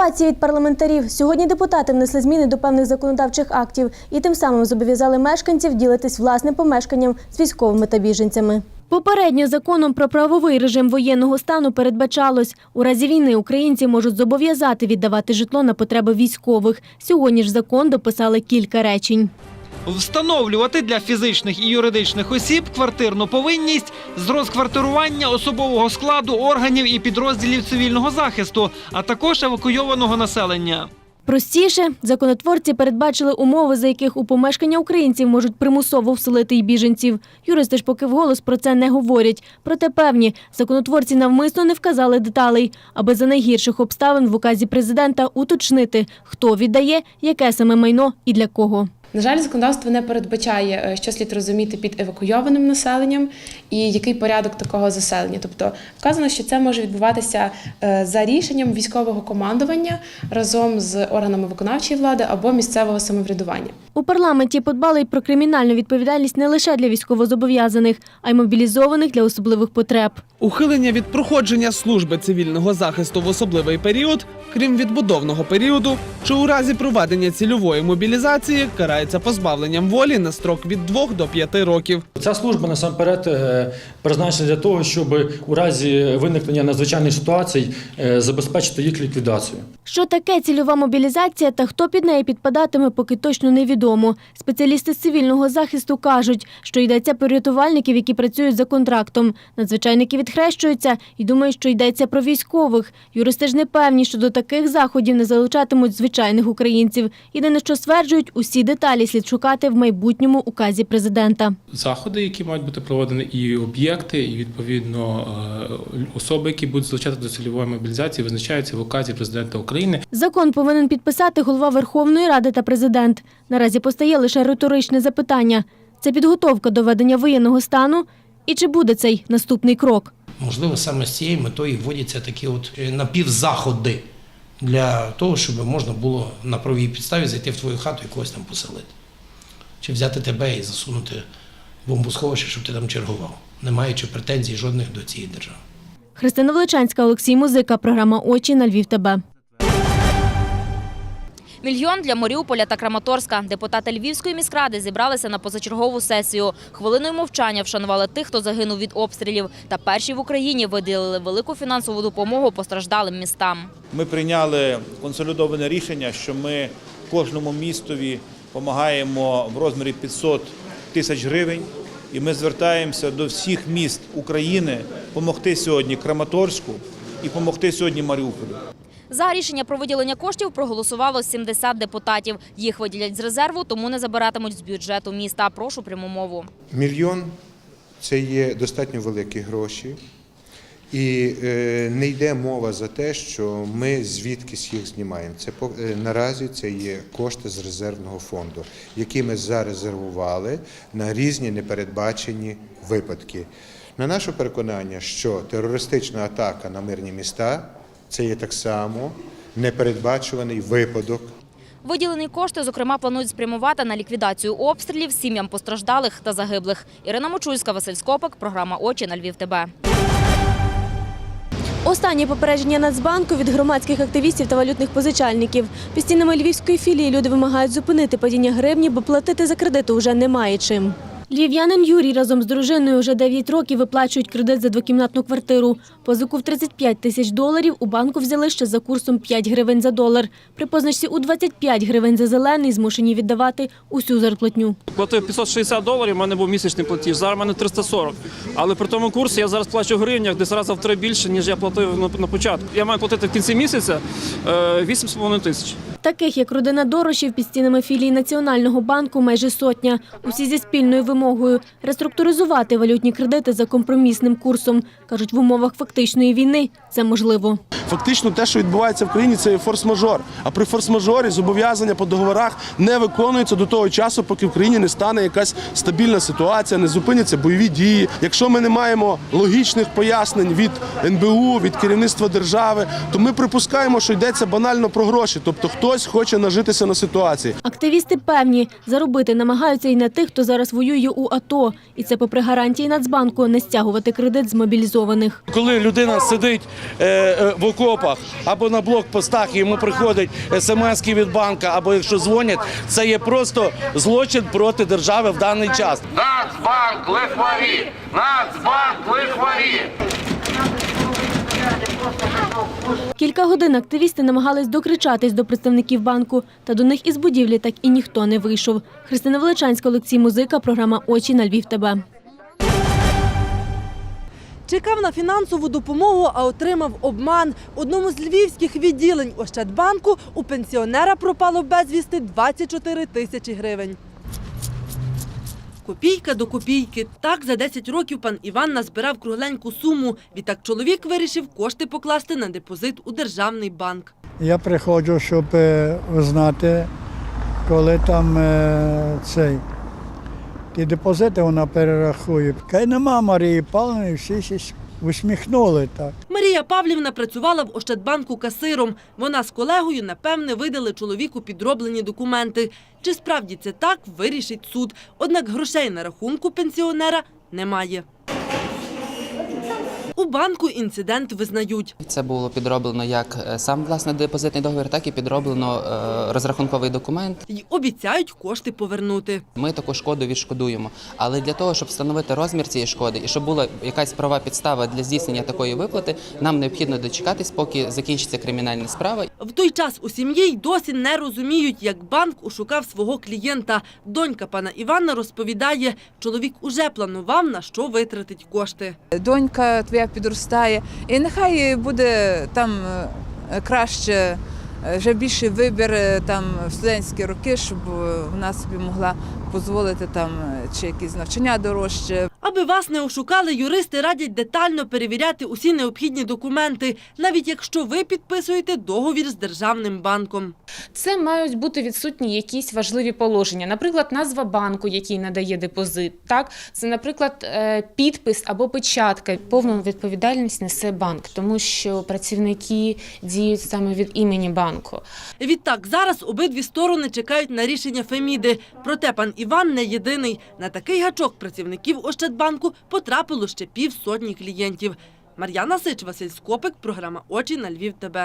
Новації від парламентарів. Сьогодні депутати внесли зміни до певних законодавчих актів і тим самим зобов'язали мешканців ділитись власним помешканням з військовими та біженцями. Попередньо законом про правовий режим воєнного стану передбачалось, у разі війни українці можуть зобов'язати віддавати житло на потреби військових. Сьогодні ж закон дописали кілька речень. Встановлювати для фізичних і юридичних осіб квартирну повинність з розквартирування особового складу органів і підрозділів цивільного захисту, а також евакуйованого населення. Простіше, законотворці передбачили умови, за яких у помешкання українців можуть примусово вселити й біженців. Юристи ж поки вголос про це не говорять. Проте певні, законотворці навмисно не вказали деталей, аби за найгірших обставин в указі президента уточнити, хто віддає, яке саме майно і для кого. На жаль, законодавство не передбачає, е, що слід розуміти під евакуйованим населенням і який порядок такого заселення. Тобто вказано, що це може відбуватися е, за рішенням військового командування разом з органами виконавчої влади або місцевого самоврядування. У парламенті подбали й про кримінальну відповідальність не лише для військовозобов'язаних, а й мобілізованих для особливих потреб. Ухилення від проходження служби цивільного захисту в особливий період, крім відбудовного періоду, чи у разі проведення цільової мобілізації карається позбавленням волі на строк від 2 до 5 років. Ця служба насамперед е, призначена для того, щоб у разі виникнення надзвичайних ситуацій е, забезпечити їх ліквідацію. Що таке цільова мобілізація та хто під неї підпадатиме, поки точно невідомо. Спеціалісти з цивільного захисту кажуть, що йдеться про рятувальників, які працюють за контрактом. Надзвичайники відхрещуються і думають, що йдеться про військових. Юристи ж не певні, що до таких заходів не залучатимуть звичайних українців. Єдине, що стверджують, усі деталі слід шукати в майбутньому указі президента. заходи, які мають бути проведені, і об'єкти, і відповідно е, особи, які будуть залучати до цільової мобілізації, визначаються в указі президента України. Закон повинен підписати голова Верховної Ради та президент. Наразі постає лише риторичне запитання: це підготовка до ведення воєнного стану? І чи буде цей наступний крок? Можливо, саме з цією метою вводяться такі от е, напівзаходи для того, щоб можна було на правій підставі зайти в твою хату і когось там поселити. Чи взяти тебе і засунути бомбосховище, щоб ти там чергував, не маючи претензій жодних до цієї держави. Христина Величанська, Олексій Музика, програма Очі на Львів. ТБ. Мільйон для Маріуполя та Краматорська. Депутати Львівської міськради зібралися на позачергову сесію. Хвилиною мовчання вшанували тих, хто загинув від обстрілів. Та перші в Україні виділили велику фінансову допомогу постраждалим містам. Ми прийняли консолідоване рішення, що ми кожному містові допомагаємо в розмірі 500 тисяч гривень. І ми звертаємося до всіх міст України допомогти сьогодні Краматорську і допомогти сьогодні Маріуполю. За рішення про виділення коштів проголосувало 70 депутатів. Їх виділять з резерву, тому не забиратимуть з бюджету міста. Прошу пряму мову. Мільйон це є достатньо великі гроші, і е, не йде мова за те, що ми звідкись їх знімаємо. Це е, наразі це є кошти з резервного фонду, які ми зарезервували на різні непередбачені випадки. На наше переконання, що терористична атака на мирні міста це є так само непередбачуваний випадок Виділені кошти, зокрема, планують спрямувати на ліквідацію обстрілів сім'ям постраждалих та загиблих. Ірина Мочульська, Василь Скопик, програма Очі на Львів. ТБ. Останнє попередження Нацбанку від громадських активістів та валютних позичальників. Під стінами львівської філії люди вимагають зупинити падіння гривні, бо платити за кредити вже немає чим. Львів'янин Юрій разом з дружиною вже 9 років виплачують кредит за двокімнатну квартиру. Позику в 35 тисяч доларів у банку взяли ще за курсом 5 гривень за долар. При позначці у 25 гривень за зелений змушені віддавати усю зарплатню. Платив 560 доларів, у мене був місячний платіж, зараз у мене 340. Але при тому курсі я зараз плачу в гривнях десь раза в три більше, ніж я платив на, початку. Я маю платити в кінці місяця е, 8,5 тисяч. Таких, як родина Дорошів, під стінами філії Національного банку майже сотня. Усі зі спільною вимогою – реструктуризувати валютні кредити за компромісним курсом. Кажуть, в умовах фактичної війни це можливо. Фактично, те, що відбувається в країні, це є форс-мажор. А при форс-мажорі зобов'язання по договорах не виконуються до того часу, поки в країні не стане якась стабільна ситуація, не зупиняться бойові дії. Якщо ми не маємо логічних пояснень від НБУ, від керівництва держави, то ми припускаємо, що йдеться банально про гроші. Тобто хтось хоче нажитися на ситуації. Активісти певні, заробити намагаються і на тих, хто зараз воює у АТО. І це попри гарантії Нацбанку не стягувати кредит з мобілізованих. Коли людина сидить е, е, в окопах або на блокпостах, і йому приходить смс від банка, або якщо дзвонять, це є просто злочин проти держави в даний час. Нацбанк лихварі! Нацбанк лихварі! Кілька годин активісти намагались докричатись до представників банку, та до них із будівлі так і ніхто не вийшов. Христина Величанська, Олексій Музика, програма Очі на Львів. ТБ. Чекав на фінансову допомогу, а отримав обман. Одному з львівських відділень Ощадбанку у пенсіонера пропало безвісти 24 тисячі гривень. Копійка до копійки. Так за 10 років пан Іван назбирав кругленьку суму. Відтак чоловік вирішив кошти покласти на депозит у державний банк. Я приходжу, щоб е, узнати, коли там е, цей. Ті депозити вона перерахує. Кай нема Марії Павлівни, всі усміхнули так. Марія Павлівна працювала в Ощадбанку касиром. Вона з колегою, напевне, видали чоловіку підроблені документи. Чи справді це так, вирішить суд. Однак грошей на рахунку пенсіонера немає. У банку інцидент визнають. Це було підроблено як е, сам власне депозитний договір, так і підроблено е, розрахунковий документ. й обіцяють кошти повернути. Ми таку шкоду відшкодуємо. Але для того, щоб встановити розмір цієї шкоди і щоб була якась права підстава для здійснення такої виплати, нам необхідно дочекатись, поки закінчиться кримінальна справа. В той час у сім'ї й досі не розуміють, як банк ушукав свого клієнта. Донька пана Івана розповідає, чоловік уже планував, на що витратить кошти. Донька твоя підростає, і нехай буде там е, краще, е, вже більший вибір е, там в студентські роки, щоб вона собі могла дозволити там чи якісь навчання дорожче. Аби вас не ошукали, юристи радять детально перевіряти усі необхідні документи, навіть якщо ви підписуєте договір з державним банком. Це мають бути відсутні якісь важливі положення, наприклад, назва банку, який надає депозит. Так, це, наприклад, е, підпис або печатка. Повну відповідальність несе банк, тому що працівники діють саме від імені банку. Відтак зараз обидві сторони чекають на рішення Феміди. Проте пан Іван не єдиний. На такий гачок працівників Ощадбанку потрапило ще півсотні клієнтів. Мар'яна Сич, Василь Скопик, програма Очі на Львів. ТБ.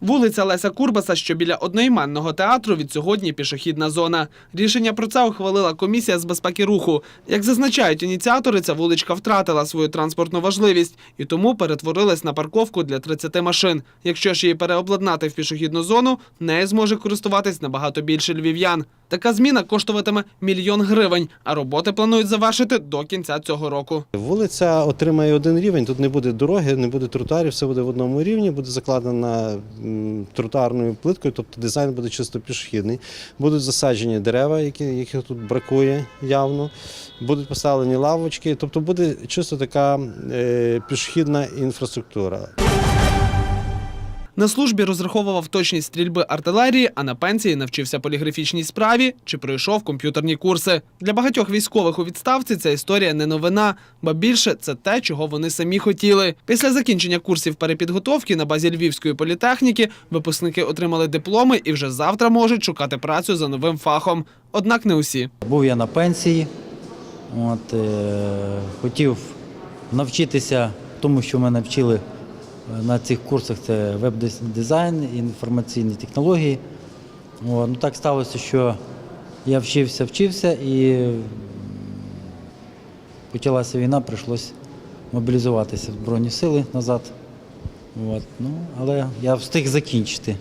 Вулиця Леся Курбаса, що біля одноіменного театру, від сьогодні пішохідна зона. Рішення про це ухвалила комісія з безпеки руху. Як зазначають ініціатори, ця вуличка втратила свою транспортну важливість і тому перетворилась на парковку для 30 машин. Якщо ж її переобладнати в пішохідну зону, нею зможе користуватись набагато більше львів'ян. Така зміна коштуватиме мільйон гривень, а роботи планують завершити до кінця цього року. Вулиця отримає один рівень. Тут не буде дороги, не буде тротуарів, все буде в одному рівні, буде закладена тротуарною плиткою, тобто дизайн буде чисто пішохідний. Будуть засаджені дерева, які, яких тут бракує явно. Будуть поставлені лавочки, тобто буде чисто така е, пішохідна інфраструктура. На службі розраховував точність стрільби артилерії, а на пенсії навчився поліграфічній справі чи пройшов комп'ютерні курси. Для багатьох військових у відставці ця історія не новина, ба більше це те, чого вони самі хотіли. Після закінчення курсів перепідготовки на базі Львівської політехніки випускники отримали дипломи і вже завтра можуть шукати працю за новим фахом. Однак не усі. Був я на пенсії, от, е, хотів навчитися тому, що мене вчили на цих курсах, це веб-дизайн, інформаційні технології. Ну, так сталося, що я вчився, вчився і почалася війна, прийшлося мобілізуватися в Збройні сили назад. От, ну, але я встиг закінчити.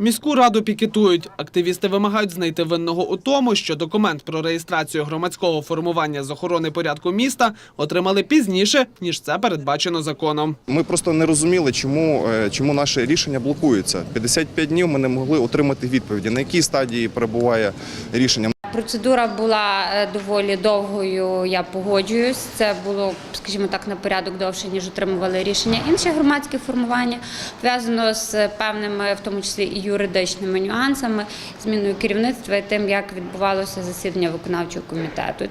Міську раду пікетують. Активісти вимагають знайти винного у тому, що документ про реєстрацію громадського формування з охорони порядку міста отримали пізніше, ніж це передбачено законом. Ми просто не розуміли, чому, е, чому наше рішення блокується. 55 днів ми не могли отримати відповіді, на якій стадії перебуває рішення. Процедура була е, доволі довгою. Я погоджуюсь. Це було, скажімо так, на порядок довше ніж отримували рішення інші громадські формування, пов'язано з певними, в тому числі і юридичними нюансами, зміною керівництва і тим, як відбувалося засідання виконавчого комітету.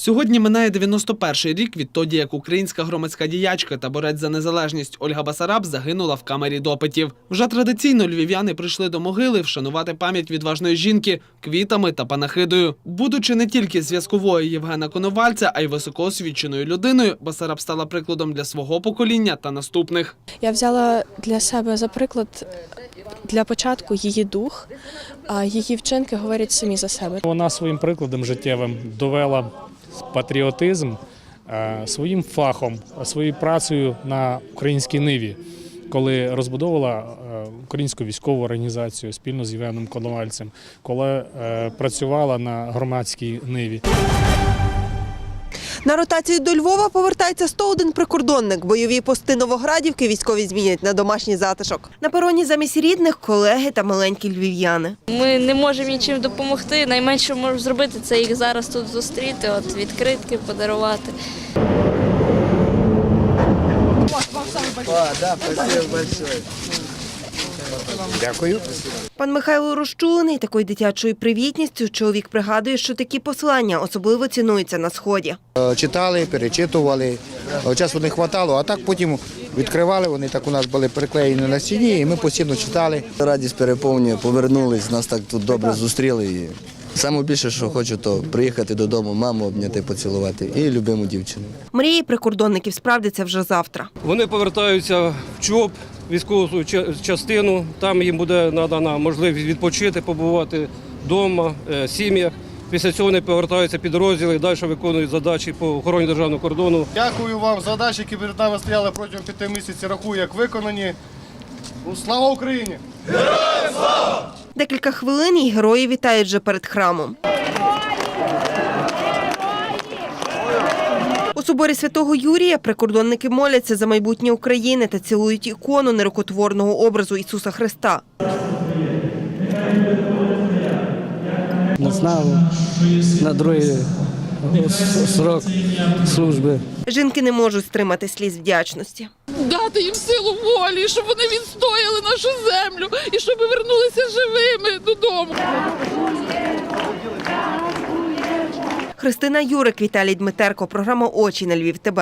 Сьогодні минає 91-й рік відтоді, як українська громадська діячка та борець за незалежність Ольга Басараб загинула в камері допитів. Вже традиційно львів'яни прийшли до могили вшанувати пам'ять відважної жінки квітами та панахидою. Будучи не тільки зв'язковою Євгена Коновальця, а й високоосвіченою людиною, Басараб стала прикладом для свого покоління та наступних. Я взяла для себе за приклад для початку її дух, а її вчинки говорять самі за себе. Вона своїм прикладом життєвим довела патріотизм е, своїм фахом, своєю працею на українській ниві, коли розбудовувала е, українську військову організацію спільно з Євгеном Коновальцем, коли е, працювала на громадській ниві. На ротацію до Львова повертається 101 прикордонник. Бойові пости Новоградівки військові змінять на домашній затишок. На пероні замість рідних колеги та маленькі львів'яни. Ми не можемо нічим допомогти. Найменше що можемо зробити, це їх зараз тут зустріти, от відкритки подарувати. Дякую. Пан Михайло розчулений такою дитячою привітністю. Чоловік пригадує, що такі послання особливо цінуються на сході. Е, Читали, перечитували. Е, Часу не вистачало, а так потім відкривали. Вони так у нас були приклеєні на стіні, і ми постійно читали. Радість переповнює, повернулись, нас так тут добре зустріли. І саме більше, що хочу, то приїхати додому, маму обняти, поцілувати і любиму дівчину. Мрії прикордонників справдяться вже завтра. Вони повертаються в ЧОП, військову ча- частину. Там їм буде надана можливість відпочити, побувати вдома, е, сім'ях. Після цього вони повертаються підрозділи і далі виконують задачі по охороні державного кордону. Дякую вам за задачі, які перед нами стояли протягом п'яти місяців. Рахую, як виконані. Ну, Слава Україні! Героям Декілька хвилин і герої вітають вже перед храмом. Соборі святого Юрія прикордонники моляться за майбутнє України та цілують ікону нерукотворного образу Ісуса Христа. на славу, на другий срок служби. Жінки не можуть стримати сліз вдячності. Дати їм силу волі, щоб вони відстояли нашу землю і щоб вернулися живими додому. Христина Юрик, Віталій Дмитерко. Програма Очі на Львів. ТБ.